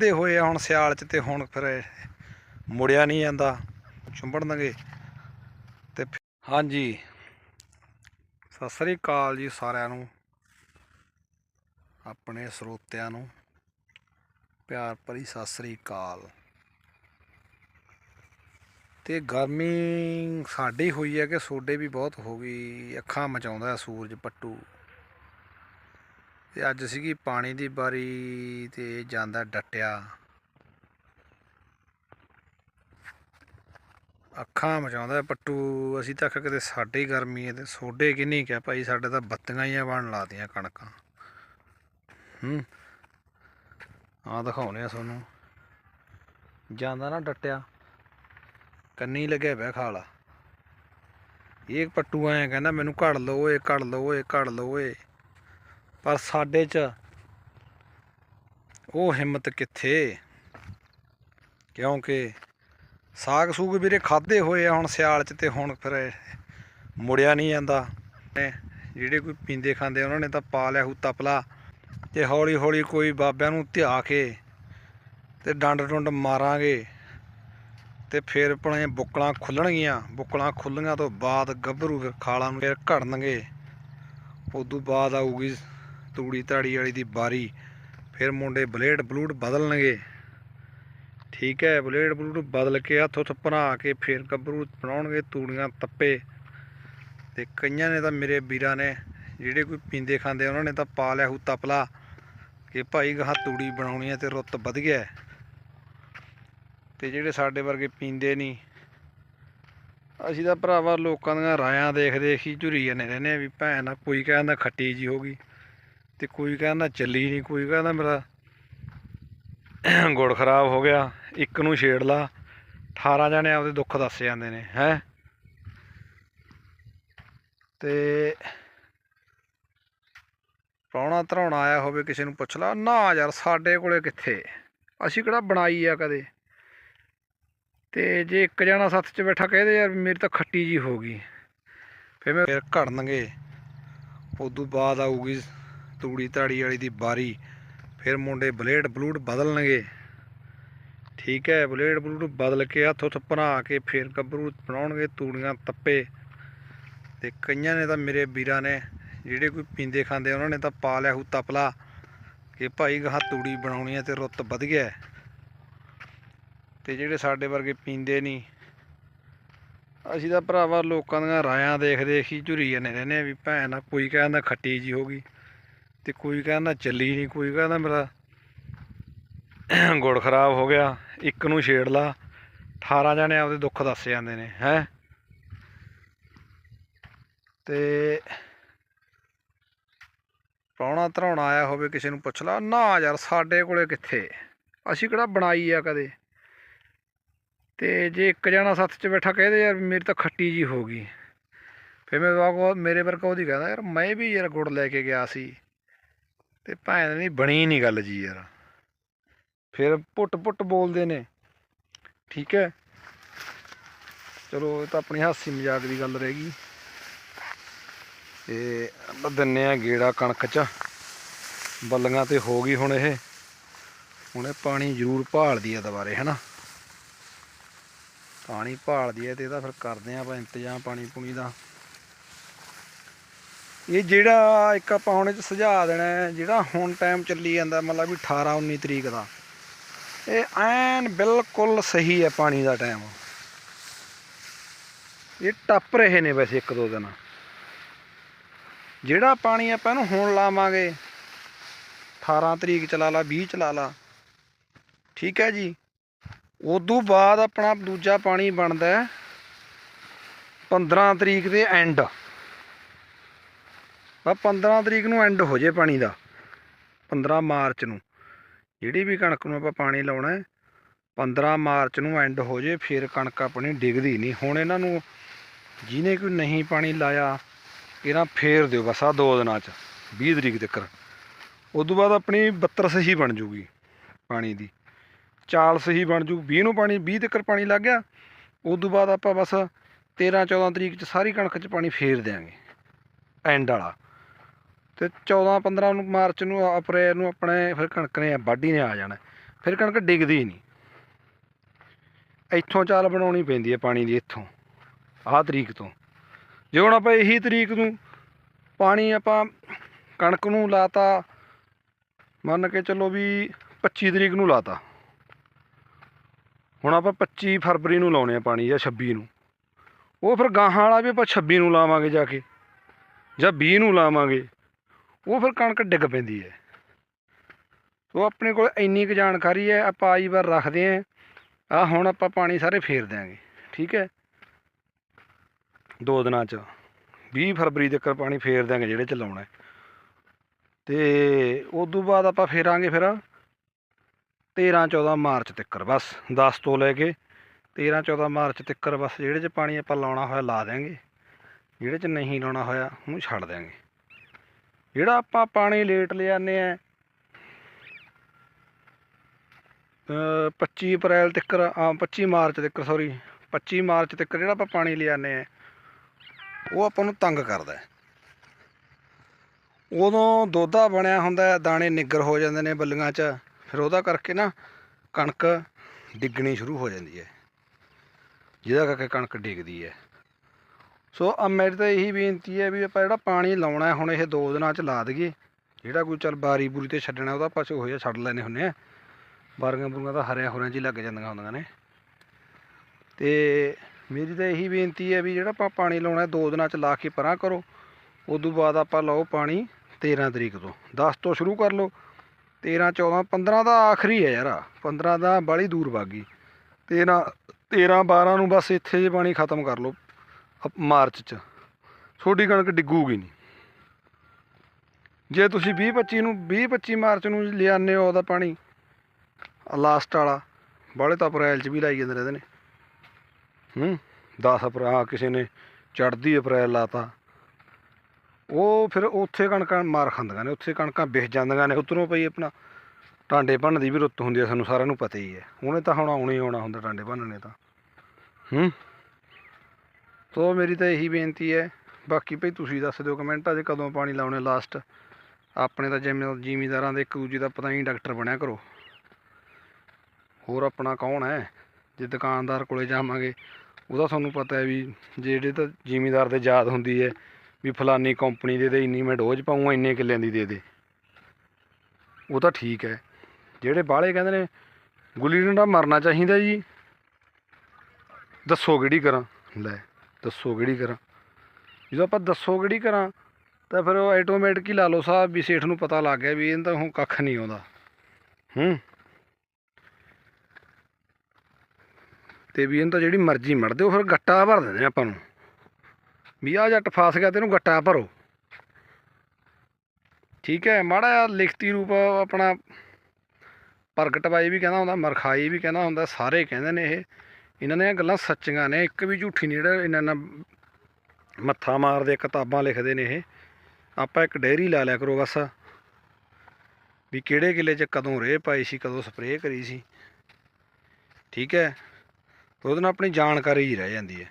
ਦੇ ਹੋਏ ਆ ਹੁਣ ਸਿਆਲ ਚ ਤੇ ਹੁਣ ਫਿਰ ਮੁੜਿਆ ਨਹੀਂ ਜਾਂਦਾ ਚੁੰਬੜਨਗੇ ਤੇ ਹਾਂਜੀ। ਸਤਿ ਸ੍ਰੀ ਅਕਾਲ ਜੀ ਸਾਰਿਆਂ ਨੂੰ, ਆਪਣੇ ਸਰੋਤਿਆਂ ਨੂੰ। ਪਿਆਰ ਭਰੀ ਸਤਿ ਸ੍ਰੀ ਅਕਾਲ। ਤੇ ਗਰਮੀ ਸਾਡੀ ਹੋਈ ਹੈ ਕਿ ਸੋਡੇ ਵੀ ਬਹੁਤ ਹੋ ਗਈ, ਅੱਖਾਂ ਮਚਾਉਂਦਾ ਸੂਰਜ ਪੱਟੂ। ਤੇ ਅੱਜ ਸੀਗੀ ਪਾਣੀ ਦੀ ਬਾਰੀ ਤੇ ਜਾਂਦਾ ਡਟਿਆ। ਅੱਖਾਂ ਮਚਾਉਂਦਾ ਪੱਟੂ। ਅਸੀਂ ਤਾਂ ਆਖਿਆ ਕਿਤੇ ਸਾਡੇ ਗਰਮੀ ਹੈ ਤੇ ਸੋਡੇ ਕਿੰਨੀ ਕਿਹਾ। ਭਾਈ ਸਾਡੇ ਤਾਂ ਬੱਤੀਆਂ ਹੀ ਬਣ ਲਾਤੀਆਂ ਕਣਕਾਂ। ਹੂੰ। ਆ ਦਿਖਾਉਨੇ ਆ ਤੁਹਾਨੂੰ। ਜਾਂਦਾ ਨਾ ਡਟਿਆ। ਕੰਨੀ ਲੱਗਿਆ ਪਿਆ ਖਾਲਾ। ਇਹ ਪੱਟੂ ਆਇਆ ਕਹਿੰਦਾ, ਮੈਨੂੰ ਘੜ ਲਓ ਏ ਘੜ ਲਓ ਏ ਘੜ ਲਓ ਏ ਪਰ ਸਾਡੇ 'ਚ ਉਹ ਹਿੰਮਤ ਕਿੱਥੇ? ਕਿਉਂਕਿ ਸਾਗ ਸੂਗ ਵੀਰੇ ਖਾਦੇ ਹੋਏ ਆ ਹੁਣ ਸਿਆਲ 'ਚ ਤੇ ਹੁਣ ਫਿਰ ਮੁੜਿਆ ਨਹੀਂ ਜਾਂਦਾ। ਜਿਹੜੇ ਕੋਈ ਪੀਂਦੇ ਖਾਂਦੇ ਉਹਨਾਂ ਨੇ ਤਾਂ ਪਾ ਲਿਆ ਹੂ ਤਪਲਾ ਤੇ ਹੌਲੀ ਹੌਲੀ ਕੋਈ ਬਾਬਿਆਂ ਨੂੰ ਧਿਆ ਕੇ ਤੇ ਡੰਡ ਡੁੰਡ ਮਾਰਾਂਗੇ ਤੇ ਫਿਰ ਆਪਣੇ ਬੁੱਕਲਾਂ ਖੁੱਲਣਗੀਆਂ। ਬੁੱਕਲਾਂ ਖੁੱਲੀਆਂ ਤੋਂ ਬਾਅਦ ਗੱਭਰੂ ਫਿਰ ਖਾਲਾਂ ਨੂੰ ਫਿਰ ਘੜਨਗੇ। ਉਦੋਂ ਬਾਅਦ ਆਊਗੀ ਤੂੜੀ ਤਾੜੀ ਵਾਲੀ ਦੀ ਬਾਰੀ। ਫਿਰ ਮੁੰਡੇ ਬਲੇਡ ਬਲੂਡ ਬਦਲਣਗੇ। ਠੀਕ ਹੈ, ਬਲੇਡ ਬਲੂਡ ਬਦਲ ਕੇ ਹੱਥ ਹੁੱਥ ਭਰਾ ਕੇ ਫਿਰ ਗੱਭਰੂ ਬਣਾਉਣਗੇ ਤੂੜੀਆਂ ਤੱਪੇ। ਤੇ ਕਈਆਂ ਨੇ ਤਾਂ ਮੇਰੇ ਵੀਰਾਂ ਨੇ, ਜਿਹੜੇ ਕੋਈ ਪੀਂਦੇ ਖਾਂਦੇ ਉਹਨਾਂ ਨੇ ਤਾਂ ਪਾ ਲਿਆ ਹੂ ਤਪਲਾ ਕਿ ਭਾਈ ਗਾਹ ਤੂੜੀ ਬਣਾਉਣੀ ਹੈ ਤੇ ਰੁੱਤ ਵਧ ਗਿਆ ਹੈ। ਤੇ ਜਿਹੜੇ ਸਾਡੇ ਵਰਗੇ ਪੀਂਦੇ ਨਹੀਂ, ਅਸੀਂ ਤਾਂ ਭਰਾਵਾ ਲੋਕਾਂ ਦੀਆਂ ਰਾਇਆਂ ਦੇਖਦੇ ਦੇਖ ਹੀ ਝੁਰੀ ਜਾਂਦੇ ਰਹਿੰਦੇ ਆ ਵੀ ਭੈਣ ਨਾ ਕੋਈ ਕਹਿੰਦਾ ਖੱਟੀ ਜੀ ਹੋ ਗਈ। ਤੇ ਕੋਈ ਕਹਿੰਦਾ ਚੱਲੀ ਨਹੀਂ ਕੋਈ ਕਹਿੰਦਾ ਮੇਰਾ ਗੁੜ ਖਰਾਬ ਹੋ ਗਿਆ, ਇੱਕ ਨੂੰ ਛੇੜ ਲਾ। 18 ਜਣੇ ਆਪਦੇ ਦੁੱਖ ਦੱਸ ਜਾਂਦੇ ਨੇ, ਹੈ? ਤੇ ਪ੍ਰਾਹੁਣਾ ਧਰਾਉਣਾ ਆਇਆ ਹੋਵੇ, ਕਿਸੇ ਨੂੰ ਪੁੱਛ ਲਾ, ਨਾ ਯਾਰ, ਸਾਡੇ ਕੋਲੇ ਕਿੱਥੇ? ਅਸੀਂ ਕਿਹੜਾ ਬਣਾਈ ਆ ਕਦੇ? ਤੇ ਜੇ ਇੱਕ ਜਣਾ ਸੱਥ 'ਚ ਬੈਠਾ ਕਹਦੇ, ਯਾਰ, ਮੇਰੀ ਤਾਂ ਖੱਟੀ ਜੀ ਹੋ ਗਈ। ਫਿਰ ਮੈਂ ਫਿਰ ਘੜਨਗੇ। ਉਦੋਂ ਬਾਅਦ ਆਊਗੀ ਤੂੜੀ ਤਾੜੀ ਵਾਲੀ ਦੀ ਬਾਰੀ। ਫਿਰ ਮੁੰਡੇ ਬਲੇਡ ਬਲੂਡ ਬਦਲਣਗੇ। ਠੀਕ ਹੈ, ਬਲੇਡ ਬਲੂਡ ਬਦਲ ਕੇ ਹੱਥ ਹੁੱਥ ਭਰਾ ਕੇ ਫਿਰ ਗੱਭਰੂ ਬਣਾਉਣਗੇ ਤੂੜੀਆਂ ਤੱਪੇ। ਤੇ ਕਈਆਂ ਨੇ ਤਾਂ ਮੇਰੇ ਵੀਰਾਂ ਨੇ ਜਿਹੜੇ ਕੋਈ ਪੀਂਦੇ ਖਾਂਦੇ ਉਹਨਾਂ ਨੇ ਤਾਂ ਪਾ ਲਿਆ ਹੂ ਤਪਲਾ ਕਿ ਭਾਈ ਗਾਹ ਤੂੜੀ ਬਣਾਉਣੀ ਹੈ ਤੇ ਰੁੱਤ ਵਧ ਗਿਆ ਹੈ। ਤੇ ਜਿਹੜੇ ਸਾਡੇ ਵਰਗੇ ਪੀਂਦੇ ਨਹੀਂ, ਅਸੀਂ ਤਾਂ ਭਰਾਵਾ ਲੋਕਾਂ ਦੀਆਂ ਰਾਇਆਂ ਦੇਖ ਦੇਖ ਹੀ ਝੁਰੀ ਜਾਂਦੇ ਰਹਿੰਦੇ ਆ ਵੀ ਭੈਣ ਨਾ ਕੋਈ ਕਹਿੰਦਾ ਖੱਟੀ ਜੀ ਹੋ ਗਈ। ਤੇ ਕੋਈ ਕਹਿੰਦਾ ਚੱਲੀ ਨਹੀਂ ਕੋਈ ਕਹਿੰਦਾ ਮੇਰਾ ਗੁੜ ਖਰਾਬ ਹੋ ਗਿਆ, ਇੱਕ ਨੂੰ ਛੇੜ ਲਾ। 18 ਜਣੇ ਆਪਦੇ ਦੁੱਖ ਦੱਸ ਜਾਂਦੇ ਨੇ, ਹੈ? ਤੇ ਪ੍ਰਾਹੁਣਾ ਧਰਾਉਣਾ ਆਇਆ ਹੋਵੇ, ਕਿਸੇ ਨੂੰ ਪੁੱਛ ਲਾ, ਨਾ ਯਾਰ ਸਾਡੇ ਕੋਲੇ ਕਿੱਥੇ? ਅਸੀਂ ਕਿਹੜਾ ਬਣਾਈ ਆ ਕਦੇ? ਤੇ ਜੇ ਇੱਕ ਜਣਾ ਸੱਥ 'ਚ ਬੈਠਾ ਕਹਦੇ ਯਾਰ ਮੇਰੀ ਤਾਂ ਖੱਟੀ ਜੀ ਹੋ ਗਈ। ਫਿਰ ਮੈਂ ਵਾਗੋ ਮੇਰੇ ਵਰਗਾ ਉਹਦੀ ਕਹਿੰਦਾ, ਯਾਰ ਮੈਂ ਵੀ ਯਾਰ ਗੁੜ ਲੈ ਕੇ ਗਿਆ ਸੀ। ਤੇ ਭੈਣ ਨਹੀਂ, ਬਣੀ ਨਹੀਂ ਗੱਲ ਜੀ ਯਾਰ। ਫਿਰ ਪੁੱਟ ਪੁੱਟ ਬੋਲਦੇ ਨੇ। ਠੀਕ ਹੈ? ਚਲੋ, ਇਹ ਤਾਂ ਆਪਣੀ ਹਾਸੀ ਮਜ਼ਾਕ ਦੀ ਗੱਲ ਰਹਿ ਗਈ। ਤੇ ਆਪਾਂ ਦਿੰਨੇ ਆ ਗੇੜਾ ਕਣਕ ਚ। ਬੱਲੀਆਂ ਤੇ ਹੋ ਗਈ ਹੁਣ ਇਹ। ਹੁਣ ਇਹ ਪਾਣੀ ਜ਼ਰੂਰ ਭਾਲਦੀ ਆ ਦੁਬਾਰੇ, ਹਨਾ? ਪਾਣੀ ਭਾਲਦੀ ਹੈ ਤੇ ਇਹਦਾ ਫਿਰ ਕਰਦੇ ਆ ਆਪਾਂ ਇੰਤਜ਼ਾਮ ਪਾਣੀ ਪੂਣੀ ਦਾ। ਇਹ ਜਿਹੜਾ ਇੱਕ ਆਪਾਂ ਹੁਣ ਇਹ ਸੁਝਾ ਦੇਣਾ ਜਿਹੜਾ ਹੁਣ ਟਾਈਮ ਚੱਲੀ ਜਾਂਦਾ, ਮਤਲਬ ਵੀ 18 19 ਤਰੀਕ ਦਾ, ਇਹ ਐਨ ਬਿਲਕੁਲ ਸਹੀ ਹੈ ਪਾਣੀ ਦਾ ਟਾਈਮ ਇਹ ਟੱਪ ਰਹੇ ਨੇ ਵੈਸੇ ਇੱਕ ਦੋ ਦਿਨ। ਜਿਹੜਾ ਪਾਣੀ ਆਪਾਂ ਇਹਨੂੰ ਹੁਣ ਲਾਵਾਂਗੇ 18 ਤਰੀਕ ਚਲਾ ਲਾ 20 ਚਲਾ ਲਾ ਠੀਕ ਹੈ ਜੀ। ਉਦੋਂ ਬਾਅਦ ਆਪਣਾ ਦੂਜਾ ਪਾਣੀ ਬਣਦਾ ਹੈ 15 ਤਰੀਕ ਦੇ ਐਂਡ ਤਾਂ 15 ਤਰੀਕ ਨੂੰ ਐਂਡ ਹੋ ਜੇ ਪਾਣੀ ਦਾ 15 ਮਾਰਚ ਨੂੰ। ਜਿਹੜੀ ਵੀ ਕਣਕ ਨੂੰ ਆਪਾਂ ਪਾਣੀ ਲਾਉਣਾ ਹੈ 15 ਮਾਰਚ ਨੂੰ ਐਂਡ ਹੋ ਜੇ, ਫਿਰ ਕਣਕ ਆਪਣੀ ਡਿੱਗਦੀ ਨਹੀਂ। ਹੁਣ ਇਹਨਾਂ ਨੂੰ ਜਿਹਨੇ ਕੋਈ ਨਹੀਂ ਪਾਣੀ ਲਾਇਆ, ਇਹਨਾਂ ਫੇਰ ਦਿਓ ਬਸ ਆ ਦੋ ਦਿਨਾਂ ਚ 20 ਤਰੀਕ ਤੱਕ ਉਦੋਂ ਬਾਅਦ ਆਪਣੀ 72 ਸਹੀ ਬਣ ਜੂਗੀ ਪਾਣੀ ਦੀ। ਚਾਲ ਸਹੀ ਬਣ ਜੂ 20 ਨੂੰ ਪਾਣੀ 20 ਤੱਕ ਪਾਣੀ ਲੱਗ ਗਿਆ। ਉਦੋਂ ਬਾਅਦ ਆਪਾਂ ਬਸ 13 14 ਤਰੀਕ ਚ ਸਾਰੀ ਕਣਕ ਚ ਪਾਣੀ ਫੇਰ ਦਿਆਂਗੇ ਐਂਡ ਵਾਲਾ। ਤੇ 14 15 ਨੂੰ ਮਾਰਚ ਨੂੰ, ਅਪ੍ਰੈਲ ਨੂੰ ਆਪਣੇ ਫਿਰ ਕਣਕ ਨੇ, ਵਾਢੀ ਨੇ ਆ ਜਾਣਾ। ਫਿਰ ਕਣਕ ਡਿੱਗਦੀ ਨਹੀਂ ਇੱਥੋਂ ਚਾਲ ਬਣਾਉਣੀ ਪੈਂਦੀ ਹੈ ਪਾਣੀ ਦੀ, ਇੱਥੋਂ, ਆਹ ਤਰੀਕ ਤੋਂ। ਜੇ ਹੁਣ ਆਪਾਂ ਇਹੀ ਤਰੀਕ ਨੂੰ ਪਾਣੀ ਆਪਾਂ ਕਣਕ ਨੂੰ ਲਾਤਾ, ਮੰਨ ਕੇ ਚੱਲੋ ਵੀ 25 ਤਰੀਕ ਨੂੰ ਲਾਤਾ। ਹੁਣ ਆਪਾਂ 25 ਫਰਵਰੀ ਨੂੰ ਲਾਉਣੇ ਆ ਪਾਣੀ ਜਾਂ 26 ਨੂੰ। ਉਹ ਫਿਰ ਗਾਹਾਂ ਵਾਲਾ ਵੀ ਆਪਾਂ 26 ਨੂੰ ਲਾਵਾਂਗੇ ਜਾ ਕੇ। ਜਾਂ 20 ਨੂੰ ਲਾਵਾਂਗੇ। ਉਹ ਫਿਰ ਕਣਕ ਡਿੱਗ ਪੈਂਦੀ ਹੈ। ਉਹ ਆਪਣੇ ਕੋਲ ਇੰਨੀ ਕੁ ਜਾਣਕਾਰੀ ਹੈ, ਆਪਾਂ ਆਈ ਵਾਰ ਰੱਖਦੇ ਆਂ ਆ ਹੁਣ ਆਪਾਂ ਪਾਣੀ ਸਾਰੇ ਫੇਰ ਦਿਆਂਗੇ, ਠੀਕ ਹੈ। ਦੋ ਦਿਨਾਂ ਚ 20 ਫਰਵਰੀ ਤੱਕ ਪਾਣੀ ਫੇਰ ਦਿਆਂਗੇ ਜਿਹੜੇ ਚ ਲਾਉਣਾ ਹੈ। ਤੇ ਉਸ ਤੋਂ ਬਾਅਦ ਆਪਾਂ ਫੇਰਾਂਗੇ ਫਿਰ 13 14 ਮਾਰਚ ਤੱਕ, ਬਸ 10 ਤੋਂ ਲੈ ਕੇ 13 14 ਮਾਰਚ ਤੱਕ ਬਸ ਜਿਹੜੇ ਚ ਪਾਣੀ ਆਪਾਂ ਲਾਉਣਾ ਹੋਇਆ ਲਾ ਦਿਆਂਗੇ। ਜਿਹੜੇ ਚ ਨਹੀਂ ਲਾਉਣਾ ਹੋਇਆ ਉਹਨੂੰ ਛੱਡ ਦਿਆਂਗੇ। ਜਿਹੜਾ ਆਪਾਂ ਪਾਣੀ ਲੇਟ ਲਿਆਨੇ ਆ 25 ਅਪ੍ਰੈਲ ਤੱਕ ਆ 25 ਮਾਰਚ ਤੱਕ ਸੌਰੀ 25 ਮਾਰਚ ਤੱਕ ਜਿਹੜਾ ਆਪਾਂ ਪਾਣੀ ਲਿਆਨੇ ਆ ਉਹ ਆਪਾਂ ਨੂੰ ਤੰਗ ਕਰਦਾ ਉਦੋਂ ਦੋਧਾ ਬਣਿਆ ਹੁੰਦਾ ਦਾਣੇ ਨਿੱਗਰ ਹੋ ਜਾਂਦੇ ਨੇ ਬੱਲੀਆਂ 'ਚ, ਫਿਰ ਉਹਦਾ ਕਰਕੇ ਨਾ ਕਣਕ ਡਿੱਗਣੀ ਸ਼ੁਰੂ ਹੋ ਜਾਂਦੀ ਹੈ। ਜਿਹਦਾ ਕਰਕੇ ਕਣਕ ਡਿੱਗਦੀ ਹੈ। ਸੋ ਆ ਮੇਰੀ ਤਾਂ ਇਹੀ ਬੇਨਤੀ ਹੈ ਵੀ ਆਪਾਂ ਜਿਹੜਾ ਪਾਣੀ ਲਾਉਣਾ ਹੁਣ ਇਹ ਦੋ ਦਿਨਾਂ 'ਚ ਲਾ ਦਈਏ। ਜਿਹੜਾ ਕੋਈ ਚੱਲ ਬਾਰੀ ਬੂਰੀ ਤੇ ਛੱਡਣਾ, ਉਹਦਾ ਆਪਾਂ ਉਹ ਜਿਹਾ ਛੱਡ ਲੈਨੇ ਹੁੰਨੇ ਆ। ਬਾਰੀਆਂ ਬੂਰੀਆਂ ਤਾਂ ਹਰਿਆਂ ਹੁਰਿਆਂ 'ਚ ਹੀ ਲੱਗ ਜਾਂਦੀਆਂ ਹੁੰਦੀਆਂ ਨੇ। ਤੇ ਮੇਰੀ ਤਾਂ ਇਹੀ ਬੇਨਤੀ ਹੈ ਵੀ ਜਿਹੜਾ ਆਪਾਂ ਪਾਣੀ ਲਾਉਣਾ ਦੋ ਦਿਨਾਂ 'ਚ ਲਾ ਕੇ ਪਰਾਂ ਕਰੋ। ਉਦੋਂ ਬਾਅਦ ਆਪਾਂ ਲਾਓ ਪਾਣੀ 13 ਤਰੀਕ ਤੋਂ। 10 ਤੋਂ ਸ਼ੁਰੂ ਕਰ ਲਓ। 13 14 15 ਦਾ ਆਖਰੀ ਹੈ ਯਾਰ। 15 ਦਾ ਬਾਲੀ ਦੂਰ ਵਾਗੀ 13 13 12 ਨੂੰ ਬਸ ਇੱਥੇ ਜੇ ਪਾਣੀ ਖਤਮ ਕਰ ਲਓ। ਮਾਰਚ 'ਚ। ਤੁਹਾਡੀ ਕਣਕ ਡਿੱਗੂਗੀ ਨਹੀਂ। ਜੇ ਤੁਸੀਂ 20 25 ਨੂੰ 20 25 ਮਾਰਚ ਨੂੰ ਲਿਆਨੇ ਹੋ ਉਹਦਾ ਪਾਣੀ ਲਾਸਟ ਵਾਲਾ ਬਾਲੇ ਤਾਂ ਅਪ੍ਰੈਲ 'ਚ ਵੀ ਲਾਈ ਜਾਂਦੇ ਰਹਿੰਦੇ ਨੇ। ਹੂੰ 10 ਅਪ੍ਰੈਲ ਆਹ ਕਿਸੇ ਨੇ ਚੜ੍ਹਦੀ ਅਪ੍ਰੈਲ ਲਾਤਾ। ਉਹ ਫਿਰ ਉੱਥੇ ਕਣਕਾਂ ਮਾਰ ਖਾਂਦੀਆਂ ਨੇ, ਉੱਥੇ ਕਣਕਾਂ ਵਿਖ ਜਾਂਦੀਆਂ ਨੇ, ਉੱਧਰੋਂ ਪਈ ਆਪਣਾ ਟਾਂਡੇ ਭੰਨ ਦੀ ਵੀ ਰੁੱਤ ਹੁੰਦੀ ਹੈ ਸਾਨੂੰ ਸਾਰਿਆਂ ਨੂੰ ਪਤਾ ਹੀ ਹੈ। ਉਹਨੇ ਤਾਂ ਹੁਣ ਆਉਣਾ ਹੀ ਆਉਣਾ ਹੁੰਦਾ ਟਾਂਡੇ ਭੰਨਣੇ ਤਾਂ। ਹੂੰ। ਤੋ ਮੇਰੀ ਤਾਂ ਇਹੀ ਬੇਨਤੀ ਹੈ, ਬਾਕੀ ਭਈ ਤੁਸੀਂ ਦੱਸ ਦਿਓ ਕਮੈਂਟਾਂ 'ਚ ਕਦੋਂ ਪਾਣੀ ਲਾਉਣੇ ਲਾਸਟ ਆਪਣੇ ਤਾਂ ਜਿਵੇਂ ਜ਼ਿਮੀਦਾਰਾਂ ਦੇ ਇੱਕ ਦੂਜੇ ਦਾ ਪਤਾ ਹੀ ਨਹੀਂ ਡਾਕਟਰ ਬਣਿਆ ਕਰੋ। ਹੋਰ ਆਪਣਾ ਕੌਣ ਹੈ? ਜੇ ਦੁਕਾਨਦਾਰ ਕੋਲੇ ਜਾਵਾਂਗੇ, ਉਹਦਾ ਤੁਹਾਨੂੰ ਪਤਾ ਹੈ ਵੀ ਜਿਹੜੇ ਤਾਂ ਜ਼ਿਮੀਦਾਰ ਦੇ ਯਾਦ ਹੁੰਦੀ ਹੈ ਵੀ ਫਲਾਨੀ ਕੰਪਨੀ ਦੇ ਦੇ ਇੰਨੀ ਮੈਂ ਡੋਜ਼ ਪਾਉਂਗਾ ਇੰਨੇ ਕਿੱਲਿਆਂ ਦੀ ਦੇ ਦੇ। ਉਹ ਤਾਂ ਠੀਕ ਹੈ। ਜਿਹੜੇ ਬਾਹਲੇ ਕਹਿੰਦੇ ਨੇ, ਗੁੱਲੀ ਡੰਡਾ ਮਰਨਾ ਚਾਹੀਦਾ ਜੀ। ਦੱਸੋ ਕਿਹੜੀ ਕਰਾਂ? ਲੈ। ਦੱਸੋ ਕਿਹੜੀ ਕਰਾਂ? ਜਦੋਂ ਆਪਾਂ ਦੱਸੋ ਕਿਹੜੀ ਕਰਾਂ, ਤਾਂ ਫਿਰ ਉਹ ਆਟੋਮੈਟਿਕ ਹੀ ਲਾ ਲਓ ਸਾਹਿਬ ਵੀ ਸੇਠ ਨੂੰ ਪਤਾ ਲੱਗ ਗਿਆ ਵੀ ਇਹਨਾਂ ਤਾਂ ਹੁਣ ਕੱਖ ਨਹੀਂ ਆਉਂਦਾ। ਹੂੰ। ਤੇ ਵੀ ਇਹਨਾਂ ਤਾਂ ਜਿਹੜੀ ਮਰਜ਼ੀ ਮੜਦੇ ਉਹ ਫਿਰ ਗੱਟਾ ਭਰ ਦਿੰਦੇ ਆਪਾਂ ਨੂੰ। ਵੀ ਆ ਜੱਟ ਫਸ ਗਿਆ ਤੈਨੂੰ ਗੱਟਾ ਭਰੋ। ਠੀਕ ਹੈ, ਮਾੜਾ ਜਿਹਾ ਲਿਖਤੀ ਰੂਪ ਆਪਣਾ ਪ੍ਰਗਟਵਾਈ ਵੀ ਕਹਿੰਦਾ ਹੁੰਦਾ, ਮਰਖਾਈ ਵੀ ਕਹਿੰਦਾ ਹੁੰਦਾ, ਸਾਰੇ ਕਹਿੰਦੇ ਨੇ ਇਹ। ਇਹਨਾਂ ਦੀਆਂ ਗੱਲਾਂ ਸੱਚੀਆਂ ਨੇ। ਇੱਕ ਵੀ ਝੂਠੀ ਨਹੀਂ, ਜਿਹੜਾ ਇਹਨਾਂ ਨਾਲ ਮੱਥਾ ਮਾਰਦੇ, ਕਿਤਾਬਾਂ ਲਿਖਦੇ ਨੇ ਇਹ। ਆਪਾਂ ਇੱਕ ਡਾਇਰੀ ਲਾ ਲਿਆ ਕਰੋ ਬਸ। ਵੀ ਕਿਹੜੇ ਕਿਲੇ 'ਚ ਕਦੋਂ ਰੇਹ ਪਾਈ ਸੀ, ਕਦੋਂ ਸਪਰੇਅ ਕਰੀ ਸੀ। ਠੀਕ ਹੈ? ਉਹਦੇ ਨਾਲ ਆਪਣੀ ਜਾਣਕਾਰੀ ਹੀ ਰਹਿ ਜਾਂਦੀ ਹੈ।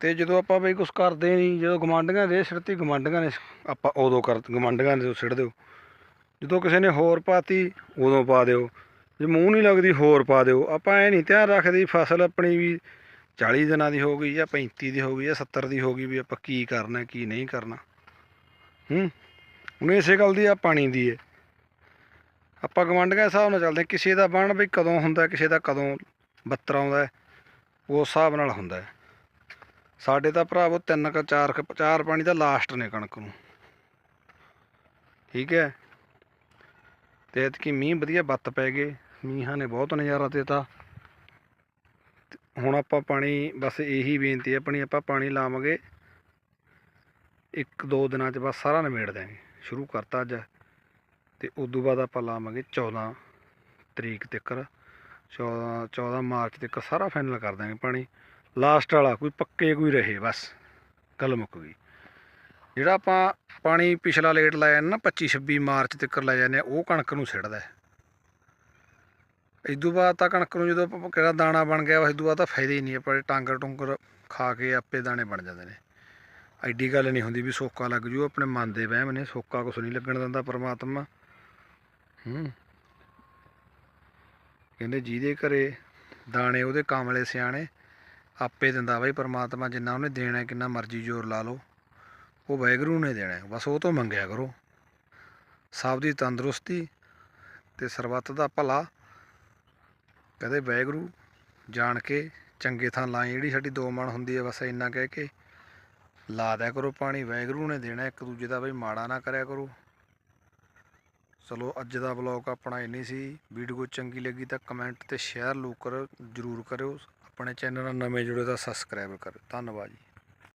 ਤੇ ਜਦੋਂ ਆਪਾਂ ਬਈ ਕੁਝ ਕਰਦੇ ਨਹੀਂ, ਜਦੋਂ ਗਮਾਂਡੀਆਂ ਦੇ ਸਿੱਟਤੀ ਗਮਾਂਡੀਆਂ ਨੇ, ਆਪਾਂ ਉਦੋਂ ਕਰ ਗਮਾਂਡੀਆਂ ਨੇ ਸਿੱਟ ਦਿਓ। ਜਦੋਂ ਕਿਸੇ ਨੇ ਹੋਰ ਪਾਤੀ, ਉਦੋਂ ਪਾ ਦਿਓ। ਜੇ ਮੂੰਹ ਨਹੀਂ ਲੱਗਦੀ ਹੋਰ ਪਾ ਦਿਓ। ਆਪਾਂ ਇਹ ਨਹੀਂ ਧਿਆਨ ਰੱਖਦੇ ਫਸਲ ਆਪਣੀ ਵੀ 40 ਦਿਨਾਂ ਦੀ ਹੋ ਗਈ ਜਾਂ 35 ਦੀ ਹੋ ਗਈ ਜਾਂ 70 ਦੀ ਹੋ ਗਈ ਵੀ ਆਪਾਂ ਕੀ ਕਰਨਾ, ਕੀ ਨਹੀਂ ਕਰਨਾ। ਹੂੰ, ਹੁਣ ਇਸੇ ਗੱਲ ਦੀ ਆ ਪਾਣੀ ਦੀ ਹੈ ਆਪਾਂ ਗਵਾਂਢੀਆਂ ਹਿਸਾਬ ਨਾਲ ਚੱਲਦੇ ਕਿਸੇ ਦਾ ਬਣ ਵੀ ਕਦੋਂ ਹੁੰਦਾ, ਕਿਸੇ ਦਾ ਕਦੋਂ ਬੱਤਰ ਆਉਂਦਾ ਉਸ ਹਿਸਾਬ ਨਾਲ ਹੁੰਦਾ ਸਾਡੇ ਤਾਂ ਭਰਾਵੋ ਤਿੰਨ ਕ, ਚਾਰ ਕੁ, ਚਾਰ ਪਾਣੀ ਤਾਂ ਲਾਸਟ ਨੇ ਕਣਕ ਨੂੰ। ਠੀਕ ਹੈ? ਤੇ ਐਤਕੀ ਮੀਂਹ ਵਧੀਆ ਬੱਤ ਪੈ ਗਏ। ਮੀਂਹਾਂ ਨੇ ਬਹੁਤ ਨਜ਼ਾਰਾ ਦਿੱਤਾ। ਤੇ ਹੁਣ ਆਪਾਂ ਪਾਣੀ, ਬਸ ਇਹੀ ਬੇਨਤੀ ਹੈ ਆਪਣੀ, ਆਪਾਂ ਪਾਣੀ ਲਾਵਾਂਗੇ। ਇੱਕ ਦੋ ਦਿਨਾਂ 'ਚ ਬਸ ਸਾਰਾ ਨਿਬੇੜ ਦਿਆਂਗੇ। ਸ਼ੁਰੂ ਕਰਤਾ ਅੱਜ। ਤੇ ਤੋਂ ਬਾਅਦ ਆਪਾਂ ਲਾਵਾਂਗੇ 14 ਤਰੀਕ ਤੱਕ। 14 14 ਮਾਰਚ ਤੱਕ ਸਾਰਾ ਫਾਈਨਲ ਕਰ ਦਾਂਗੇ ਪਾਣੀ। ਲਾਸਟ ਵਾਲਾ ਕੋਈ ਪੱਕੇ ਕੋਈ ਰਹੇ ਬਸ। ਗੱਲ ਮੁੱਕ ਗਈ। ਜਿਹੜਾ ਆਪਾਂ ਪਾਣੀ ਪਿਛਲਾ ਲੇਟ ਲਾਇਆ ਨਾ 25 26 ਮਾਰਚ ਤੱਕ ਲੈ ਜਾਂਦੇ ਆ, ਉਹ ਕਣਕ ਨੂੰ ਸਿੱਟਦਾ। ਇਦੋਂ ਬਾਅਦ ਤਾਂ ਕਣਕ ਨੂੰ ਜਦੋਂ ਆਪਾਂ ਕਿਹੜਾ ਦਾਣਾ ਬਣ ਗਿਆ ਉਸ ਤੋਂ ਬਾਅਦ ਤਾਂ ਫਾਇਦਾ ਹੀ ਨਹੀਂ ਆਪਾਂ ਟਾਂਗਰ ਟੁੰਗਰ ਖਾ ਕੇ ਆਪੇ ਦਾਣੇ ਬਣ ਜਾਂਦੇ ਨੇ। ਐਡੀ ਗੱਲ ਨਹੀਂ ਹੁੰਦੀ ਵੀ ਸੋਕਾ ਲੱਗ ਜੂ, ਆਪਣੇ ਮਨ ਦੇ ਵਹਿਮ ਨੇ, ਸੋਕਾ ਕੁਛ ਨਹੀਂ ਲੱਗਣ ਦਿੰਦਾ ਪਰਮਾਤਮਾ। ਹੂੰ। ਕਹਿੰਦੇ ਜਿਹਦੇ ਘਰੇ ਦਾਣੇ, ਉਹਦੇ ਕਾਮਲੇ ਸਿਆਣੇ, ਆਪੇ ਦਿੰਦਾ ਬਾਈ ਪਰਮਾਤਮਾ, ਜਿੰਨਾ ਉਹਨੇ ਦੇਣਾ, ਕਿੰਨਾ ਮਰਜ਼ੀ ਜ਼ੋਰ ਲਾ ਲਓ। ਉਹ ਵਾਹਿਗੁਰੂ ਨੇ ਦੇਣਾ ਬਸ ਉਹ ਤੋਂ ਮੰਗਿਆ ਕਰੋ। ਸਭ ਦੀ ਤੰਦਰੁਸਤੀ ਤੇ ਸਰਬੱਤ ਦਾ ਭਲਾ। ਕਦੇ ਵਾਹਿਗੁਰੂ ਜਾਣ ਕੇ ਚੰਗੇ ਥਾਂ ਲਾਈ ਜਿਹੜੀ ਸਾਡੀ ਦੋ ਮਣ ਹੁੰਦੀ ਹੈ ਬਸ ਇੰਨਾ ਕਹਿ ਕੇ ਲਾ ਦਿਆ ਕਰੋ ਪਾਣੀ। ਵਾਹਿਗੁਰੂ ਨੇ ਦੇਣਾ ਇੱਕ ਦੂਜੇ ਦਾ ਬਈ ਮਾੜਾ ਨਾ ਕਰਿਆ ਕਰੋ। ਚਲੋ, ਅੱਜ ਦਾ ਵਲੌਗ ਆਪਣਾ ਇੰਨੀ ਸੀ। ਵੀਡੀਓ ਚੰਗੀ ਲੱਗੀ ਤਾਂ ਕਮੈਂਟ ਤੇ ਸ਼ੇਅਰ ਲੂਕਰ ਜਰੂਰ ਕਰਿਓ। ਆਪਣੇ ਚੈਨਲ ਨਾਲ ਨਵੇਂ ਜੁੜੇ ਤਾਂ ਸਬਸਕ੍ਰਾਈਬ ਕਰਿਓ। ਧੰਨਵਾਦ ਜੀ।